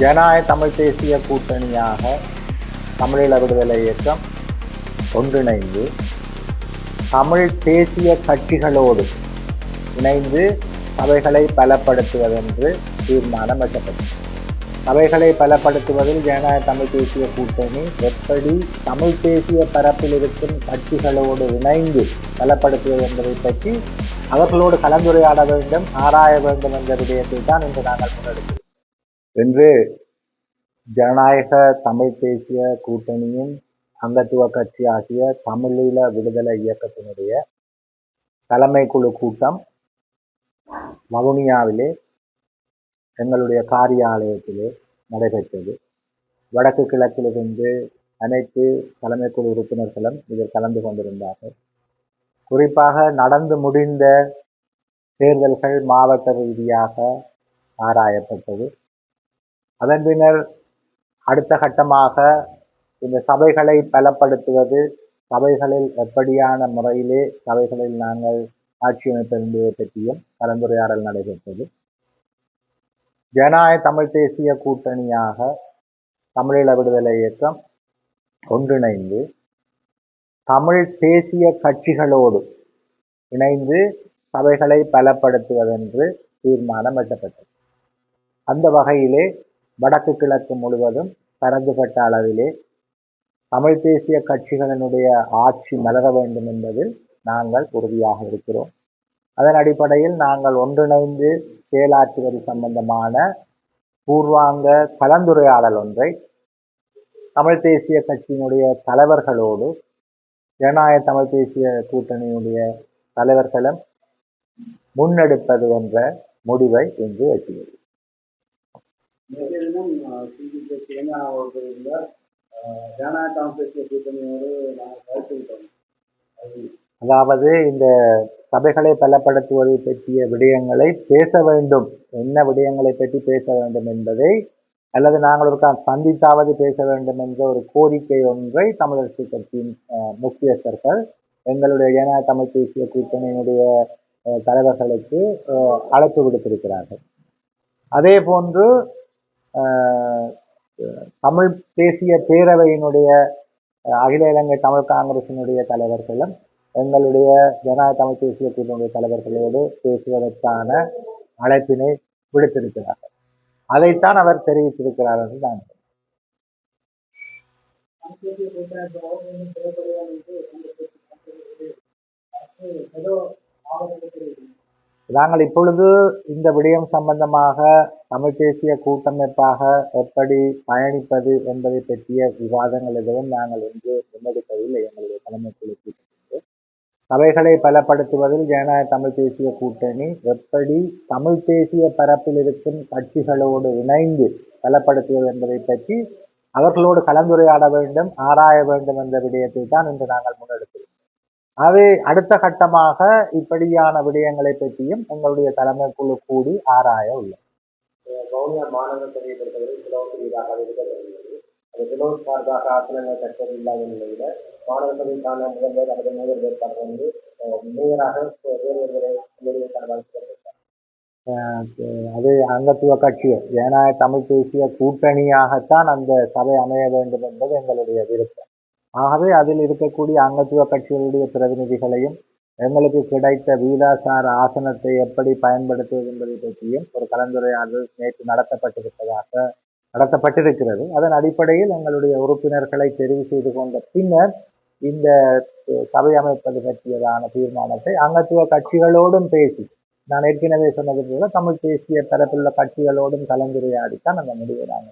ஜனநாயக தமிழ் தேசிய கூட்டணியாக தமிழீழ விடுதலை இயக்கம் ஒன்றிணைந்து தமிழ் தேசிய கட்சிகளோடு இணைந்து சபைகளை பலப்படுத்துவதென்று தீர்மானம் வைக்கப்பட்டது சபைகளை பலப்படுத்துவதில் ஜனநாயக தமிழ் தேசிய கூட்டணி எப்படி தமிழ் தேசிய பரப்பில் இருக்கும் கட்சிகளோடு இணைந்து பலப்படுத்துவது என்பதை பற்றி அவர்களோடு கலந்துரையாட வேண்டும் ஆராய வேண்டும் என்ற விடயத்தை தான் இன்று நாங்கள் முன்னெடுக்கிறோம். என்று ஜனநாயக தமிழ் தேசிய கூட்டணியின் அங்கத்துவ கட்சி ஆகிய தமிழீழ விடுதலை இயக்கத்தினுடைய தலைமை குழு கூட்டம் வவுனியாவிலே எங்களுடைய காரியாலயத்திலே நடைபெற்றது. வடக்கு கிழக்கிலிருந்து அனைத்து தலைமை குழு உறுப்பினர்களும் இதில் கலந்து கொண்டிருந்தார்கள். குறிப்பாக நடந்து முடிந்த தேர்தல்கள் மாவட்ட ரீதியாக ஆராயப்பட்டது. அதன் பின்னர் அடுத்த கட்டமாக இந்த சபைகளை பலப்படுத்துவது சபைகளில் எப்படியான முறையிலே சபைகளில் நாங்கள் ஆட்சி அமைப்பதை பற்றியும் கலந்துரையாடல் நடைபெற்றது. ஜனநாயக தமிழ் தேசிய கூட்டணியாக தமிழீழ விடுதலை இயக்கம் ஒன்றிணைந்து தமிழ் தேசிய கட்சிகளோடு இணைந்து சபைகளை பலப்படுத்துவதென்று தீர்மானம் எட்டப்பட்டது. அந்த வகையிலே வடக்கு கிழக்கு முழுவதும் பரந்துபட்ட அளவிலே தமிழ் தேசிய கட்சிகளினுடைய ஆட்சி மலர வேண்டும் என்பதில் நாங்கள் உறுதியாக இருக்கிறோம். அதன் அடிப்படையில் நாங்கள் ஒன்றிணைந்து செயலாற்றுவது சம்பந்தமான பூர்வாங்க கலந்துரையாடல் ஒன்றை தமிழ் தேசிய கட்சியினுடைய தலைவர்களோடு ஜனநாயக தமிழ் தேசிய கூட்டணியினுடைய தலைவர்களும் முன்னெடுப்பது என்ற முடிவை இன்று எட்டியது தினம் கூட்டணியோடு நாங்கள் அதாவது இந்த சபைகளை பலப்படுத்துவதை பற்றிய விடயங்களை பேச வேண்டும். என்ன விடயங்களை பற்றி பேச வேண்டும் என்பதை அல்லது நாங்கள் ஒரு சந்தித்தாவது பேச வேண்டும் என்ற ஒரு கோரிக்கை ஒன்றை தமிழரசு கட்சியின் முக்கியஸ்தர்கள் எங்களுடைய ஜனநாயக தமிழ் தேசிய கூட்டணியினுடைய தலைவர்களுக்கு அழைப்பு விடுத்திருக்கிறார்கள். அதே போன்று தமிழ் தேசிய பேரவையினுடைய அகில இலங்கை தமிழ் காங்கிரசினுடைய தலைவர்களும் எங்களுடைய ஜனநாயக தமிழ் தேசிய கூட்டணியுடைய தலைவர்களோடு பேசுவதற்கான அழைப்பினை விடுத்திருக்கிறார்கள். அதைத்தான் அவர் தெரிவித்திருக்கிறார் என்று நான் கூட்டணி ஏதோ நாங்கள் இப்பொழுது இந்த விடயம் சம்பந்தமாக தமிழ் தேசிய கூட்டமைப்பாக எப்படி பயணிப்பது என்பதை பற்றிய விவாதங்கள் எதுவும் நாங்கள் இன்று முன்னெடுக்கவில்லை. எங்களுடைய தலைமை குழு கூட்டத்திற்கு சபைகளை பலப்படுத்துவதில் ஜனநாயக தமிழ் தேசிய கூட்டணி எப்படி தமிழ் தேசிய பரப்பில் இருக்கும் கட்சிகளோடு இணைந்து பலப்படுத்துவது என்பதை பற்றி அவர்களோடு கலந்துரையாட வேண்டும் ஆராய வேண்டும் என்ற விடயத்தை தான் இன்று நாங்கள் முன்னெடுக்கிறோம் ஆகவே அடுத்த கட்டமாக இப்படியான விடயங்களை பற்றியும் எங்களுடைய தலைமை குழு கூடி ஆராய உள்ளது. வவுனியா மாநகர சபையை பொறுத்தவரை சிலவுக்கு எதிராக இருக்கிறது அது சிலவு சார்பாக ஆசனங்கள் கட்டது இல்லாத நிலையில மாநகர சபைக்கான முதல்வர் அல்லது முதல்வர் வேட்பாளர் வந்து மேயராக வேறு ஒருவரை அது அங்கத்துவ கட்சி ஜனநாயக தமிழ் தேசிய கூட்டணியாகத்தான் அந்த சபை அமைய வேண்டும் என்பது எங்களுடைய விருப்பம். ஆகவே அதில் இருக்கக்கூடிய அங்கத்துவ கட்சிகளுடைய பிரதிநிதிகளையும் எங்களுக்கு கிடைத்த வீதாசார ஆசனத்தை எப்படி பயன்படுத்துவது என்பதை பற்றியும் ஒரு கலந்துரையாடல் நேற்று நடத்தப்பட்டிருப்பதாக நடத்தப்பட்டிருக்கிறது. அதன் அடிப்படையில் எங்களுடைய உறுப்பினர்களை தெரிவு செய்து கொண்ட பின்னர் இந்த சபை அமைப்பது பற்றியதான தீர்மானத்தை அங்கத்துவ கட்சிகளோடும் பேசி நான் ஏற்கனவே சொன்னது போல தமிழ் தேசிய தரப்பிலுள்ள கட்சிகளோடும் கலந்துரையாடித்தான் அந்த முடிவை நாங்கள்